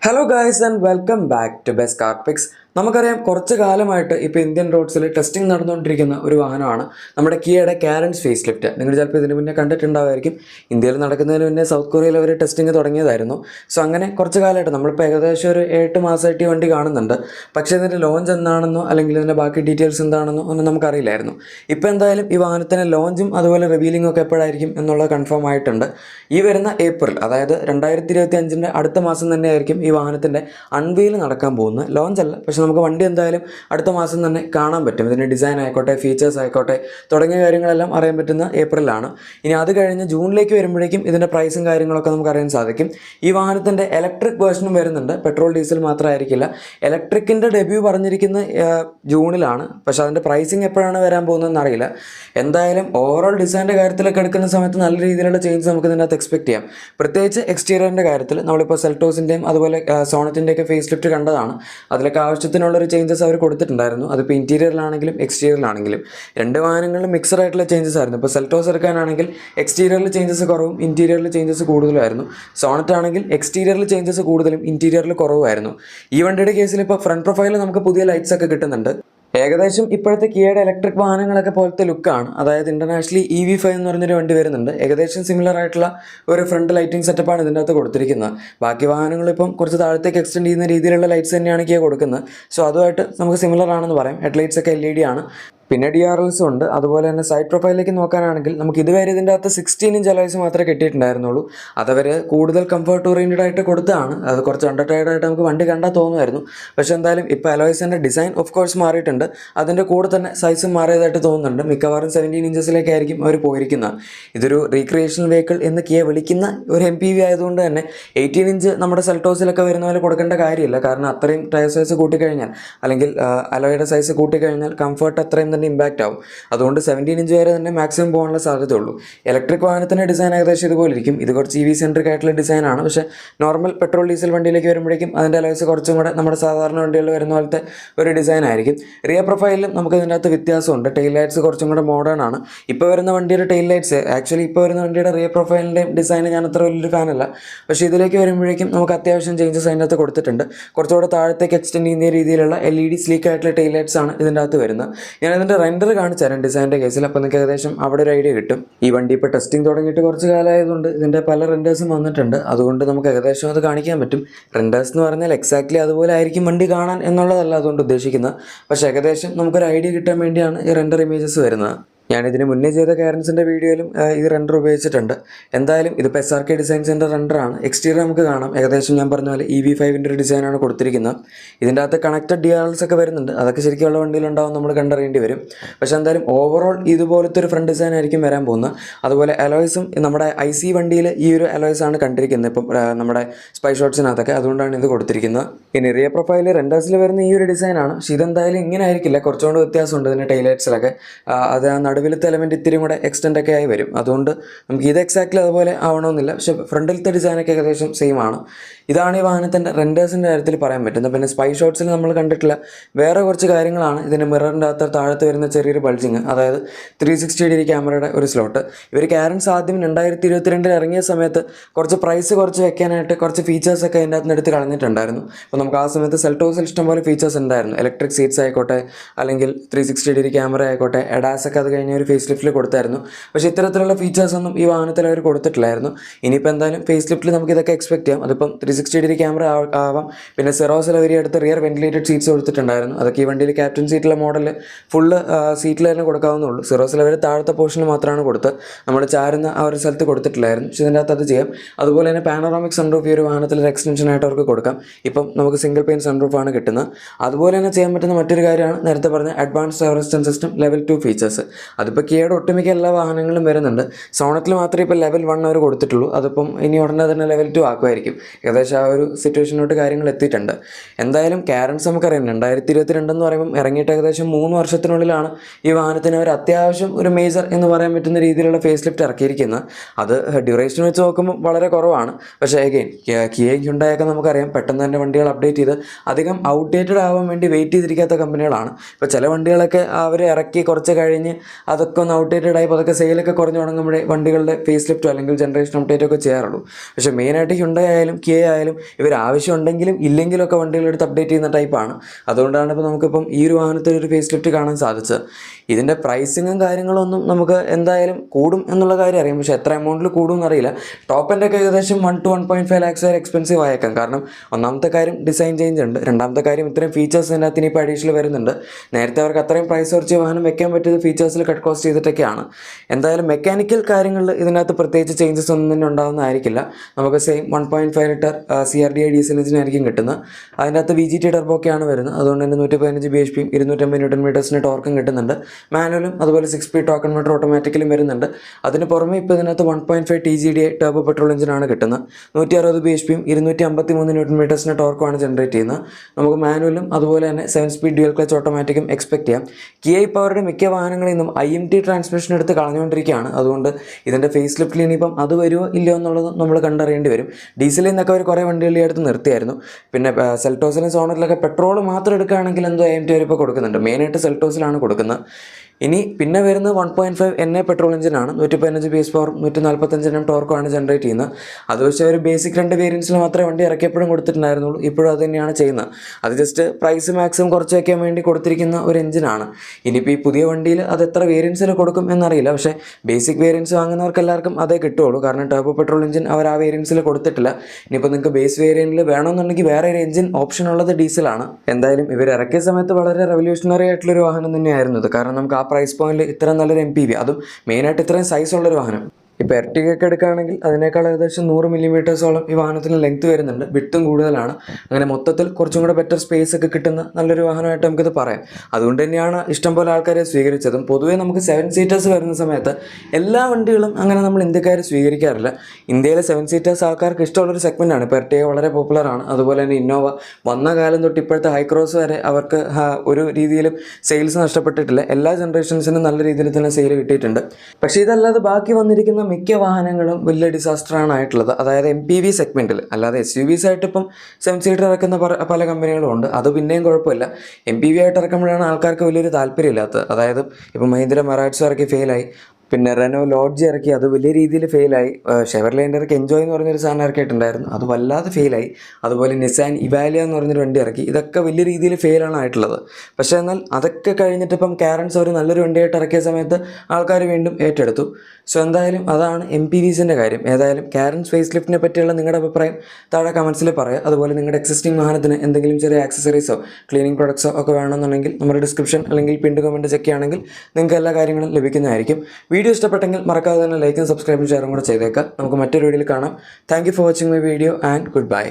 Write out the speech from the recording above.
Hello guys and welcome back to Best Card Picks. നമുക്കറിയാം കുറച്ച് കാലമായിട്ട് ഇപ്പോൾ ഇന്ത്യൻ റോഡ്സിൽ ടെസ്റ്റിംഗ് നടന്നുകൊണ്ടിരിക്കുന്ന ഒരു വാഹനമാണ് നമ്മുടെ കിയയുടെ കാരൻസ് ഫേസ് ലിഫ്റ്റ് നിങ്ങൾ ചിലപ്പോൾ ഇതിന് മുന്നേ കണ്ടിട്ടുണ്ടാവുമായിരിക്കും ഇന്ത്യയിൽ നടക്കുന്നതിന് മുന്നേ സൗത്ത് കൊറിയയിൽ അവർ ടെസ്റ്റിംഗ് തുടങ്ങിയതായിരുന്നു. സോ അങ്ങനെ കുറച്ച് കാലമായിട്ട് നമ്മളിപ്പോൾ ഏകദേശം ഒരു എട്ട് മാസമായിട്ട് ഈ വണ്ടി കാണുന്നുണ്ട്. പക്ഷേ ഇതിന്റെ ലോഞ്ച് എന്താണെന്നോ അല്ലെങ്കിൽ ഇതിന്റെ ബാക്കി ഡീറ്റെയിൽസ് എന്താണെന്നോ ഒന്നും നമുക്കറിയില്ലായിരുന്നു. ഇപ്പോൾ എന്തായാലും ഈ വാഹനത്തിന്റെ ലോഞ്ചും അതുപോലെ റിവീലിംഗും ഒക്കെ എപ്പോഴായിരിക്കും എന്നുള്ളത് കൺഫേം ആയിട്ടുണ്ട്. ഈ വരുന്ന ഏപ്രിൽ അതായത് രണ്ടായിരത്തി ഇരുപത്തി അഞ്ചിന്റെ അടുത്ത മാസം തന്നെയായിരിക്കും ഈ വാഹനത്തിന്റെ അൺവീൽ നടക്കാൻ പോകുന്നത്. ലോഞ്ച് അല്ല പക്ഷെ നമുക്ക് വണ്ടി എന്തായാലും അടുത്ത മാസം തന്നെ കാണാൻ പറ്റും. ഇതിന്റെ ഡിസൈൻ ആയിക്കോട്ടെ ഫീച്ചേഴ്സ് ആയിക്കോട്ടെ തുടങ്ങിയ കാര്യങ്ങളെല്ലാം അറിയാൻ പറ്റുന്ന ഏപ്രിലാണ്. ഇനി അത് കഴിഞ്ഞ് ജൂണിലേക്ക് വരുമ്പോഴേക്കും ഇതിന്റെ പ്രൈസും കാര്യങ്ങളൊക്കെ നമുക്ക് അറിയാൻ സാധിക്കും. ഈ വാഹനത്തിന്റെ ഇലക്ട്രിക് വേർഷനും വരുന്നുണ്ട്. പെട്രോൾ ഡീസൽ മാത്രമായിരിക്കില്ല. ഇലക്ട്രിക്കിന്റെ ഡെബ്യൂ പറഞ്ഞിരിക്കുന്ന ജൂണിലാണ്. പക്ഷേ അതിന്റെ പ്രൈസിങ് എപ്പോഴാണ് വരാൻ പോകുന്നതെന്ന് അറിയില്ല. എന്തായാലും ഓവറോൾ ഡിസൈന്റെ കാര്യത്തിലൊക്കെ എടുക്കുന്ന സമയത്ത് നല്ല രീതിയിലുള്ള ചേഞ്ച് നമുക്ക് ഇതിനകത്ത് എക്സ്പെക്ട് ചെയ്യാം. പ്രത്യേകിച്ച് എക്സ്റ്റീരിയറിന്റെ കാര്യത്തിൽ നമ്മളിപ്പോൾ സെൽറ്റോസിന്റെയും അതുപോലെ സോണത്തിന്റെയൊക്കെ ഫേസ് ലിഫ്റ്റ് കണ്ടതാണ്. അതിലൊക്കെ ആവശ്യത്തിനുള്ളൊരു ചേഞ്ചസ് അവർ കൊടുത്തിട്ടുണ്ടായിരുന്നു. അതിപ്പോൾ ഇന്റീരിയറിലാണെങ്കിലും എക്സ്റ്റീരിയറിലാണെങ്കിലും രണ്ട് വാഹനങ്ങളിലും മിക്സഡ് ആയിട്ടുള്ള ചേഞ്ചസ് ആയിരുന്നു. ഇപ്പോൾ സെൽറ്റോസ് എടുക്കാനാണെങ്കിൽ എക്സ്റ്റീരിയറിൽ ചേഞ്ചസ് കുറവും ഇന്റീരിയറിൽ ചേഞ്ചസ് കൂടുതലായിരുന്നു സോണറ്റ് ആണെങ്കിൽ എക്സ്റ്റീരിയറിൽ ചേഞ്ചസ് കൂടുതലും ഇന്റീരിയറിൽ കുറവുമായിരുന്നു. ഈ വണ്ടിയുടെ കേസിൽ ഇപ്പോൾ ഫ്രണ്ട് പ്രൊഫൈലിൽ നമുക്ക് പുതിയ ലൈറ്റ്സ് ഒക്കെ കിട്ടുന്നുണ്ട്. ഏകദേശം ഇപ്പോഴത്തെ കിയയുടെ ഇലക്ട്രിക് വാഹനങ്ങളൊക്കെ പോലത്തെ ലുക്കാണ് അതായത് ഇന്റർനാഷണലി ഇ വി ഫൈവ് എന്ന് പറഞ്ഞൊരു വണ്ടി വരുന്നുണ്ട്. ഏകദേശം സിമിലർ ആയിട്ടുള്ള ഒരു ഫ്രണ്ട് ലൈറ്റിംഗ് സെറ്റപ്പാണ് ഇതിന്റെ അകത്ത് കൊടുത്തിരിക്കുന്നത്. ബാക്കി വാഹനങ്ങൾ ഇപ്പം കുറച്ച് താഴത്തേക്ക് എക്സ്റ്റെൻഡ് ചെയ്യുന്ന രീതിയിലുള്ള ലൈറ്റ്സ് തന്നെയാണ് കിയ കൊടുക്കുന്നത്. സോ അതുമായിട്ട് നമുക്ക് സിമിലർ ആണെന്ന് പറയാം. ഹെഡ്ലൈറ്റ്സ് ഒക്കെ എൽ ഇ ഡി ആണ്. പിന്നെ ഡി ആർ എൽസും ഉണ്ട്. അതുപോലെ തന്നെ സൈഡ് പ്രൊഫൈലിലേക്ക് നോക്കാനാണെങ്കിൽ നമുക്ക് ഇതുവരെ ഇതിന്റെ അകത്ത് സിക്സ്റ്റീൻ ഇഞ്ച് അലോയ്സ് മാത്രമേ കിട്ടിയിട്ടുണ്ടായിരുന്നുള്ളൂ. അതവർ കൂടുതൽ കംഫർട്ട് ഓറിയന്റഡ് ആയിട്ട് കൊടുത്താണ് അത് കുറച്ച് അണ്ടർടൈഡ് ആയിട്ട് നമുക്ക് വണ്ടി കണ്ടാൽ തോന്നുമായിരുന്നു. പക്ഷേ എന്തായാലും ഇപ്പോൾ അലോയ്സിന്റെ ഡിസൈൻ ഓഫ് കോഴ്സ് മാറിയിട്ടുണ്ട്. അതിന്റെ കൂടെ തന്നെ സൈസും മാറിയതായിട്ട് തോന്നുന്നുണ്ട്. മിക്കവാറും സെവന്റീൻ ഇഞ്ചസിലേക്കായിരിക്കും അവർ പോയിരിക്കുന്നത്. ഇതൊരു റീക്രിയേഷണൽ വെഹിക്കിൾ എന്ന് കിയ വിളിക്കുന്ന ഒരു എം പി വി ആയതുകൊണ്ട് തന്നെ എയ്റ്റീൻ ഇഞ്ച് നമ്മുടെ സെൽട്ടോസിലൊക്കെ വരുന്ന പോലെ കൊടുക്കേണ്ട കാര്യമില്ല. കാരണം അത്രയും ടയർ സൈസ് കൂട്ടിക്കഴിഞ്ഞാൽ അല്ലെങ്കിൽ അലോയുടെ സൈസ് കൂട്ടിക്കഴിഞ്ഞാൽ കംഫർട്ട് അത്രയും തന്നെ ഇമ്പാക്റ്റ് ആവും. അതുകൊണ്ട് സെവന്റീൻ ഇഞ്ച് വരെ തന്നെ മാക്സിമം പോകാനുള്ള സാധ്യതയുള്ളൂ. ഇലക്ട്രിക് വാഹനത്തിന്റെ ഡിസൈൻ ഏകദേശം ഇതുപോലെ ഇരിക്കും ഇത് കുറച്ച് ഇ വി സെൻട്രിക് ആയിട്ടുള്ള ഡിസൈനാണ് പക്ഷേ നോർമൽ പെട്രോൾ ഡീസൽ വണ്ടിയിലേക്ക് വരുമ്പോഴേക്കും അതിന്റെ അലവസ് കുറച്ചും കൂടെ നമ്മുടെ സാധാരണ വണ്ടികളിൽ വരുന്ന പോലത്തെ ഒരു ഡിസൈൻ ആയിരിക്കും. റിയ പ്രൊഫൈലിലും നമുക്ക് ഇതിന്റെ അകത്ത് വ്യത്യാസമുണ്ട്. ടെയിൽ ലൈറ്റ്സ് കുറച്ചും കൂടെ മോഡേൺ ആണ്. ഇപ്പോൾ വരുന്ന വണ്ടിയുടെ ടെയിൽ ലൈറ്റ്സ് ആക്ച്വലി ഇപ്പോൾ വരുന്ന വണ്ടിയുടെ റിയ പ്രൊഫൈലിന്റെയും ഡിസൈൻ ഞാൻ അത്ര വലിയൊരു ഫാനല്ല പക്ഷേ ഇതിലേക്ക് വരുമ്പോഴേക്കും നമുക്ക് അത്യാവശ്യം ചേഞ്ചസ് അതിന്റെ അകത്ത് കൊടുത്തിട്ടുണ്ട്. കുറച്ചുകൂടെ താഴത്തേക്ക് എക്സ്റ്റെൻഡ് ചെയ്യുന്ന രീതിയിലുള്ള എൽ ഇ ഡി സ്ലീക്ക് ആയിട്ടുള്ള ടെയിൽ ലൈറ്റ്സ് ആണ് ഇതിന്റെ അകത്ത് വരുന്നത്. ഞാൻ ഇതിന്റെ റെൻഡർ കാണിച്ചു തരാം. ഡിസൈന്റെ കേസിൽ അപ്പോൾ നിങ്ങൾക്ക് ഏകദേശം അവിടെ ഒരു ഐഡിയ കിട്ടും. ഈ വണ്ടി ഇപ്പോൾ ടെസ്റ്റിംഗ് തുടങ്ങിയിട്ട് കുറച്ച് കാലമായതുകൊണ്ട് ഇതിന്റെ പല റെൻഡേഴ്സും വന്നിട്ടുണ്ട്. അതുകൊണ്ട് നമുക്ക് ഏകദേശം അത് കാണിക്കാൻ പറ്റും. റെൻഡേഴ്സ് എന്ന് പറഞ്ഞാൽ എക്സാക്ട്ലി അതുപോലെ ആയിരിക്കും വണ്ടി കാണാൻ എന്നുള്ളതല്ല അതുകൊണ്ട് ഉദ്ദേശിക്കുന്നത്. പക്ഷേ ഏകദേശം നമുക്കൊരു ഐഡിയ കിട്ടാൻ വേണ്ടിയാണ് ഈ റെൻഡർ ഇമേജസ് വരുന്നത്. ഞാനിതിന് മുന്നേ ചെയ്ത കാരൻസിന്റെ വീഡിയോയിലും ഈ റെൻഡർ ഉപയോഗിച്ചിട്ടുണ്ട്. എന്തായാലും ഇത് എസ് ആർ കെ ഡിസൈൻസിന്റെ റെൻഡറാണ് എക്സ്റ്റീരിയർ നമുക്ക് കാണാം. ഏകദേശം ഞാൻ പറഞ്ഞ പോലെ ഇ വി ഫൈവിന്റെ ഒരു ഡിസൈനാണ് കൊടുത്തിരിക്കുന്നത്. ഇതിന്റെ അകത്ത് കണക്റ്റഡ് ഡി ഒക്കെ വരുന്നുണ്ട്. അതൊക്കെ ശരിക്കുള്ള വണ്ടിയിലുണ്ടാവും നമ്മൾ കണ്ടറിയേണ്ടി വരും. പക്ഷേ എന്തായാലും ഓവറോൾ ഇതുപോലത്തെ ഒരു ഫ്രണ്ട് ഡിസൈൻ ആയിരിക്കും വരാൻ പോകുന്നത്. അതുപോലെ അലോയ്സും നമ്മുടെ ഐ സി വണ്ടിയിൽ ഈ ഒരു അലോയ്സ് ആണ് കണ്ടിരിക്കുന്നത്. ഇപ്പം നമ്മുടെ സ്പൈ ഷോട്ട്സിനകത്തൊക്കെ അതുകൊണ്ടാണ് ഇത് കൊടുത്തിരിക്കുന്നത്. ഇനി റിയ പ്രൊഫൈൽ റെൻഡേഴ്സിൽ വരുന്ന ഈ ഒരു ഡിസൈനാണ് പക്ഷേ ഇതെന്തായാലും ഇങ്ങനെ ആയിരിക്കില്ല. കുറച്ചുകൊണ്ട് വ്യത്യാസമുണ്ട് ഇതിന്റെ ടൈലൈറ്റ്സിലൊക്കെ അത് ആ നടുവിലത്തെ എലമെന്റ് ഇത്തിരി കൂടെ എക്സ്റ്റെൻഡ് ഒക്കെ ആയി വരും. അതുകൊണ്ട് നമുക്ക് ഇത് എക്സാക്ട്ലി അതുപോലെ ആവണമെന്നില്ല. പക്ഷേ ഫ്രണ്ടിലത്തെ ഡിസൈനൊക്കെ ഏകദേശം സെയിം ആണ്. ഇതാണ് ഈ വാഹനത്തിന്റെ റെൻഡേഴ്സിന്റെ കാര്യത്തിൽ പറയാൻ പറ്റുന്നത്. പിന്നെ സ്പൈ ഷോട്ട്സിൽ നമ്മൾ കണ്ടിട്ടില്ല. വേറെ കുറച്ച് കാര്യങ്ങളാണ്. ഇതിന്റെ മിററിന്റെ അകത്ത് താഴത്ത് വരുന്ന ചെറിയൊരു ബൾജിങ് അതായത് ത്രീ സിക്സ്റ്റി ഡിഗ്രി ക്യാമറയുടെ ഒരു സ്ലോട്ട് ഇവർ ക്യാരൻസ് ആദ്യം രണ്ടായിരത്തി ഇരുപത്തിരണ്ടിൽ ഇറങ്ങിയ സമയത്ത് കുറച്ച് പ്രൈസ് കുറച്ച് വെക്കാനായിട്ട് കുറച്ച് ഫീച്ചേഴ്സ് ഒക്കെ അതിന്റെ അകത്ത് എടുത്ത് കളഞ്ഞിട്ടുണ്ടായിരുന്നു. അപ്പോൾ നമുക്ക് ആ സമയത്ത് സെൽട്ടോസിൽ ഇഷ്ടംപോലെ ഫീച്ചേഴ്സ് ഉണ്ടായിരുന്നു. ഇലക്ട്രിക് സീറ്റ്സ് ആയിക്കോട്ടെ അല്ലെങ്കിൽ ത്രീ സിക്സ്റ്റി ഡിഗ്രി ക്യാമറ ആയിക്കോട്ടെ എഡാസ് ഒക്കെ അത് ഒരു ഫേസ് ലിഫ്റ്റിൽ കൊടുത്തായിരുന്നു. പക്ഷേ ഇത്തരത്തിലുള്ള ഫീച്ചേഴ്സ് ഒന്നും ഈ വാഹനത്തിൽ അവർ കൊടുത്തിട്ടില്ലായിരുന്നു. ഇനിയിപ്പോൾ എന്തായാലും ഫേസ് ലിഫ്റ്റിൽ നമുക്ക് ഇതൊക്കെ എക്സ്പെക്ട് ചെയ്യാം. അതിപ്പം ത്രീ സിക്സ്റ്റി ഡിഗ്രി ക്യാമറ ആവാം. പിന്നെ സെറോസിൽ അവർ അടുത്ത് റിയർ വെന്റിലേറ്റഡ് സീറ്റ്സ് കൊടുത്തിട്ടുണ്ടായിരുന്നു. അതൊക്കെ ഈ വണ്ടിയിൽ ക്യാപ്റ്റൻ സീറ്റിലെ മോഡൽ ഫുള്ള് സീറ്റിൽ തന്നെ കൊടുക്കാവുന്നുള്ളൂ സെറോസിൽ അവർ താഴത്തെ പോർഷന് മാത്രമാണ് കൊടുത്ത് നമ്മൾ ചാരുന്ന ആ ഒരു സ്ഥലത്ത് കൊടുത്തിട്ടില്ലായിരുന്നു. പക്ഷേ ഇതിന്റെ അകത്ത് അത് ചെയ്യാം. അതുപോലെ തന്നെ പാനോറാമിക് സൺറൂഫ് ഈ ഒരു വാഹനത്തിൽ ഒരു എക്സ്റ്റൻഷൻ ആയിട്ട് അവർക്ക് കൊടുക്കാം. ഇപ്പം നമുക്ക് സിംഗിൾ പെയിൻ സൺറൂഫാണ് കിട്ടുന്നത്. അതുപോലെ തന്നെ ചെയ്യാൻ പറ്റുന്ന മറ്റൊരു കാര്യമാണ് നേരത്തെ പറഞ്ഞ advanced assistance system level two features അതിപ്പോൾ കിയയുടെ ഒട്ടുമിക്ക എല്ലാ വാഹനങ്ങളും വരുന്നുണ്ട്. സോണറ്റിൽ മാത്രമേ ഇപ്പോൾ ലെവൽ വൺ അവർ കൊടുത്തിട്ടുള്ളൂ. അതിപ്പം ഇനി ഉടനെ തന്നെ ലെവൽ ടു ആക്കുമായിരിക്കും. ഏകദേശം ആ ഒരു സിറ്റുവേഷനിലോട്ട് കാര്യങ്ങൾ എത്തിയിട്ടുണ്ട്. എന്തായാലും കാരൻസ് നമുക്കറിയാം രണ്ടായിരത്തി ഇരുപത്തി രണ്ടെന്ന് പറയുമ്പോൾ ഇറങ്ങിയിട്ട് ഏകദേശം മൂന്ന് വർഷത്തിനുള്ളിലാണ് ഈ വാഹനത്തിന് അവർ അത്യാവശ്യം ഒരു മേജർ എന്ന് പറയാൻ പറ്റുന്ന രീതിയിലുള്ള ഫേസ് ലിഫ്റ്റ് ഇറക്കിയിരിക്കുന്നത്. അത് ഡ്യൂറേഷൻ വെച്ച് നോക്കുമ്പോൾ വളരെ കുറവാണ്. പക്ഷേ അഗെയിൻ കിയ ഹ്യുണ്ടായൊക്കെ നമുക്കറിയാം. പെട്ടെന്ന് തന്നെ വണ്ടികൾ അപ്ഡേറ്റ് ചെയ്ത് അധികം ഔട്ട്ഡേറ്റഡ് ആവാൻ വേണ്ടി വെയിറ്റ് ചെയ്തിരിക്കാത്ത കമ്പനികളാണ് ഇപ്പോൾ ചില വണ്ടികളൊക്കെ അവർ ഇറക്കി കുറച്ച് കഴിഞ്ഞ് അതൊക്കെ ഒന്ന് ഔട്ട്ഡേറ്റഡ് ആയി അതൊക്കെ സെയിലൊക്കെ കുറഞ്ഞു തുടങ്ങുമ്പോഴേ വണ്ടികളുടെ ഫേസ് ലിഫ്റ്റോ അല്ലെങ്കിൽ ജനറേഷൻ അപ്ഡേറ്റ് ഒക്കെ ചെയ്യാറുള്ളൂ. പക്ഷേ മെയിനായിട്ട് ഹുണ്ടേ ആയാലും കിയ ആയാലും ഇവർ ആവശ്യമുണ്ടെങ്കിലും ഇല്ലെങ്കിലും ഒക്കെ വണ്ടികളെടുത്ത് അപ്ഡേറ്റ് ചെയ്യുന്ന ടൈപ്പാണ് അതുകൊണ്ടാണ് ഇപ്പോൾ നമുക്കിപ്പം ഈ ഒരു വാഹനത്തിൽ ഒരു ഫേസ് ലിഫ്റ്റ് കാണാൻ സാധിച്ചത്. ഇതിന്റെ പ്രൈസിങ്ങും കാര്യങ്ങളൊന്നും നമുക്ക് എന്തായാലും കൂടും എന്നുള്ള കാര്യം അറിയാം. പക്ഷേ എത്ര എമൗണ്ടിൽ കൂടും എന്നറിയില്ല. ടോപ്പ് എന്റെ ഒക്കെ ഏകദേശം one two one point five lakhs വരെ എക്സ്പെൻസീവ് ആയേക്കാം. കാരണം ഒന്നാമത്തെ കാര്യം ഡിസൈൻ ചേഞ്ച് ഉണ്ട്. രണ്ടാമത്തെ കാര്യം ഇത്രയും ഫീച്ചേഴ്സ് ഇതിനകത്ത് ഇനിയിപ്പോൾ അഡീഷണൽ വരുന്നുണ്ട്. നേരത്തെ അവർക്ക് അത്രയും പ്രൈസ് കുറച്ച് വാഹനം വെക്കാൻ പറ്റിയത് ഫീച്ചേഴ്സിൽ കട്ട് കോസ്റ്റ് ചെയ്തിട്ടൊക്കെയാണ്. എന്തായാലും മെക്കാനിക്കൽ കാര്യങ്ങളിൽ ഇതിനകത്ത് പ്രത്യേകിച്ച് ചേഞ്ചസ് ഒന്നും തന്നെ ഉണ്ടാകുന്നതായിരിക്കില്ല നമുക്ക് same one point five litre C R D I diesel എഞ്ചിനായിരിക്കും കിട്ടുന്നത്. അതിന്റെ അകത്ത് വി ജി ടി ടർബോക്കെയാണ് വരുന്നത്. അതുകൊണ്ട് തന്നെ നൂറ്റി പതിനഞ്ച് ബി എച്ച് പിയും ഇരുന്നൂറ്റമ്പത് ന്യൂട്ടൺ മീറ്റേഴ്സിന് ടോർക്കും കിട്ടുന്നുണ്ട്. മാനുവലും അതുപോലെ സിക്സ് സ്പീഡ് ടോക്കൺ മീറ്റർ ഓട്ടോമാറ്റിക്കലും വരുന്നുണ്ട്. അതിന് പുറമെ ഇപ്പോൾ ഇതിനകത്ത് one point five T G D turbo petrol എഞ്ചിനാണ് കിട്ടുന്നത് നൂറ്റി അറുപത് ബി എച്ച് പിയും ഇരുന്നൂറ്റി അമ്പത്തി മൂന്ന് ന്യൂട്ടൺ മീറ്റേഴ്സിന് ടോർക്കുമാണ് ജനറേറ്റ് ചെയ്യുന്നത്. നമുക്ക് മാനുവലും അതുപോലെ തന്നെ സെവൻ സ്പീഡ് ഡ്യുവൽ ക്ലച്ച് ഓട്ടോമാറ്റിക്കും എക്സ്പെക്ട് ചെയ്യാം. കിയ പവറുടെ മിക്ക വാഹനങ്ങളിൽ നിന്നും ഐ എം ടി ട്രാൻസ്മിഷൻ എടുത്ത് കളഞ്ഞുകൊണ്ടിരിക്കുകയാണ്. അതുകൊണ്ട് ഇതിന്റെ ഫേസ് ലിഫ്റ്റിൽ ഇനിയിപ്പം അത് വരുമോ ഇല്ലയോ എന്നുള്ളത് നമ്മൾ കണ്ടറിയേണ്ടി വരും. ഡീസലിൽ നിന്നൊക്കെ അവർ കുറേ വണ്ടികൾ ഈ അടുത്ത് നിർത്തിയായിരുന്നു. പിന്നെ സെൽട്ടോസിലും സോണറിലൊക്കെ പെട്രോൾ മാത്രം എടുക്കുകയാണെങ്കിൽ എന്തോ ഐ എം ടി അവർ ഇപ്പോൾ കൊടുക്കുന്നുണ്ട്. മെയിനായിട്ട് സെൽറ്റോസിലാണ് കൊടുക്കുന്നത്. ഇനി പിന്നെ വരുന്ന one point five N A petrol എഞ്ചിനാണ് നൂറ്റി പതിനഞ്ച് പി എസ് പവർ നൂറ്റി നാൽപ്പത്തഞ്ച് എണ്ണം ടോർക്കുമാണ് ജനറേറ്റ് ചെയ്യുന്നത്. അത് വെച്ച് അവർ ബേസിക് രണ്ട് വേരിയൻസിൽ മാത്രമേ വണ്ടി ഇറക്കിയപ്പോഴും കൊടുത്തിട്ടുണ്ടായിരുന്നുള്ളൂ. ഇപ്പോഴും അത് തന്നെയാണ് ചെയ്യുന്നത്. അത് ജസ്റ്റ് പ്രൈസ് മാക്സിമം കുറച്ച് വയ്ക്കാൻ വേണ്ടി കൊടുത്തിരിക്കുന്ന ഒരു എഞ്ചിനാണ് ഇനിയിപ്പോൾ ഈ പുതിയ വണ്ടിയിൽ അത് എത്ര വേരിയൻസിൽ കൊടുക്കും എന്നറിയില്ല. പക്ഷേ ബേസിക് വേരിയൻസ് വാങ്ങുന്നവർക്ക് എല്ലാവർക്കും അതേ കിട്ടുള്ളൂ കാരണം ടർബോ പെട്രോൾ എഞ്ചിൻ അവർ ആ വേരിയൻസിൽ കൊടുത്തിട്ടില്ല. ഇനിയിപ്പോൾ നിങ്ങൾക്ക് ബേസ് വേരിയന്റിൽ വേണമെന്നുണ്ടെങ്കിൽ വേറെ ഒരു എഞ്ചിൻ ഓപ്ഷൻ ഉള്ളത് ഡീസലാണ് എന്തായാലും ഇവർ ഇറക്കിയ സമയത്ത് വളരെ റെവല്യൂഷണറി ആയിട്ടുള്ളൊരു വാഹനം തന്നെയായിരുന്നു ഇത്. കാരണം നമുക്ക് ആ പ്രൈസ് പോയിന്റിൽ ഇത്രയും നല്ലൊരു എം പി വി അതും മെയിനായിട്ട് ഇത്രയും സൈസ് ഉള്ളൊരു വാഹനം. ഇപ്പോൾ എർട്ടിഗൊക്കെ എടുക്കുകയാണെങ്കിൽ അതിനേക്കാൾ ഏകദേശം നൂറ് മില്ലിമീറ്റേഴ്സോളം ഈ വാഹനത്തിന് ലെങ്ത് വരുന്നുണ്ട്. വിട്ടും കൂടുതലാണ്. അങ്ങനെ മൊത്തത്തിൽ കുറച്ചും കൂടെ ബെറ്റർ സ്പേസ് ഒക്കെ കിട്ടുന്ന നല്ലൊരു വാഹനമായിട്ട് നമുക്കിത് പറയാം. അതുകൊണ്ട് തന്നെയാണ് ഇഷ്ടംപോലെ ആൾക്കാരെ സ്വീകരിച്ചതും. പൊതുവേ നമുക്ക് സെവൻ സീറ്റേഴ്സ് വരുന്ന സമയത്ത് എല്ലാ വണ്ടികളും അങ്ങനെ നമ്മൾ ഇന്ത്യക്കാർ സ്വീകരിക്കാറില്ല. ഇന്ത്യയിലെ സെവൻ സീറ്റേഴ്സ് ആൾക്കാർക്ക് ഇഷ്ടമുള്ളൊരു സെഗ്മെന്റാണ് ഇപ്പോൾ എർട്ടിക വളരെ പോപ്പുലറാണ് അതുപോലെ തന്നെ ഇന്നോവ വന്ന കാലം തൊട്ട് ഇപ്പോഴത്തെ ഹൈക്രോസ് വരെ അവർക്ക് ഒരു രീതിയിലും സെയിൽസ് നഷ്ടപ്പെട്ടിട്ടില്ല. എല്ലാ ജനറേഷൻസിനും നല്ല രീതിയിൽ തന്നെ സെയിൽ കിട്ടിയിട്ടുണ്ട്. പക്ഷേ ഇതല്ലാതെ ബാക്കി വന്നിരിക്കുന്ന മിക്ക വാഹനങ്ങളും വലിയ ഡിസാസ്റ്ററാണ് ആയിട്ടുള്ളത് അതായത് എം പി വി സെഗ്മെന്റിൽ അല്ലാതെ എസ് യു വിസ് ആയിട്ട് ഇപ്പം സെവൻ സീറ്റർ ഇറക്കുന്ന പല- കമ്പനികളും ഉണ്ട്. അത് പിന്നെയും കുഴപ്പമില്ല. എം പി വി ആയിട്ട് ഇറക്കുമ്പോഴാണ് ആൾക്കാർക്ക് വലിയൊരു താല്പര്യമില്ലാത്തത്. അതായത് ഇപ്പം മഹീന്ദ്ര മറാഡ്സ് ഇറക്കി ഫെയിലായി പിന്നെ റെനോ ലോഡ്ജ് ഇറക്കി. അത് വലിയ രീതിയിൽ ഫെയിലായി ഷെവർലൈന്റെ ഇറക്കി എൻജോയ് എന്ന് പറഞ്ഞൊരു സാധനം ഇറക്കിയിട്ടുണ്ടായിരുന്നു. അത് വല്ലാതെ ഫെയിലായി അതുപോലെ നിസാൻ ഇവാലിയ എന്ന് പറഞ്ഞൊരു വണ്ടി ഇറക്കി. ഇതൊക്കെ വലിയ രീതിയിൽ ഫെയിലാണ് ആയിട്ടുള്ളത്. പക്ഷേ എന്നാൽ അതൊക്കെ കഴിഞ്ഞിട്ട് ഇപ്പം കാരൻസ് ഒരു നല്ലൊരു വണ്ടിയായിട്ട് ഇറക്കിയ സമയത്ത് ആൾക്കാർ വീണ്ടും ഏറ്റെടുത്തു. സോ എന്തായാലും അതാണ് എം പി വിസിന്റെ കാര്യം. ഏതായാലും കാരൻസ് ഫേസ് ലിഫ്റ്റിനെ പറ്റിയുള്ള നിങ്ങളുടെ അഭിപ്രായം താഴെ കമൻസിൽ പറയുക അതുപോലെ നിങ്ങളുടെ എക്സിസ്റ്റിംഗ് വാഹനത്തിന് എന്തെങ്കിലും ചെറിയ ആക്സസറീസോ ക്ലീനിങ് പ്രൊഡക്ട്സോ ഒക്കെ വേണമെന്നുണ്ടെങ്കിൽ നമ്മുടെ ഡിസ്ക്രിപ്ഷൻ അല്ലെങ്കിൽ പിൻഡ് കമന്റ് ചെക്ക് ചെയ്യുകയാണെങ്കിൽ നിങ്ങൾക്ക് എല്ലാ കാര്യങ്ങളും ലഭിക്കുന്നതായിരിക്കും. വീഡിയോ ഇഷ്ടപ്പെട്ടെങ്കിൽ മറക്കാതെ തന്നെ ലൈക്കും സബ്സ്ക്രൈബും ഷെയറും കൂടെ ചെയ്തേക്കാം. നമുക്ക് മറ്റൊരു വീഡിയോയിൽ കാണാം. Thank for watching my video and good bye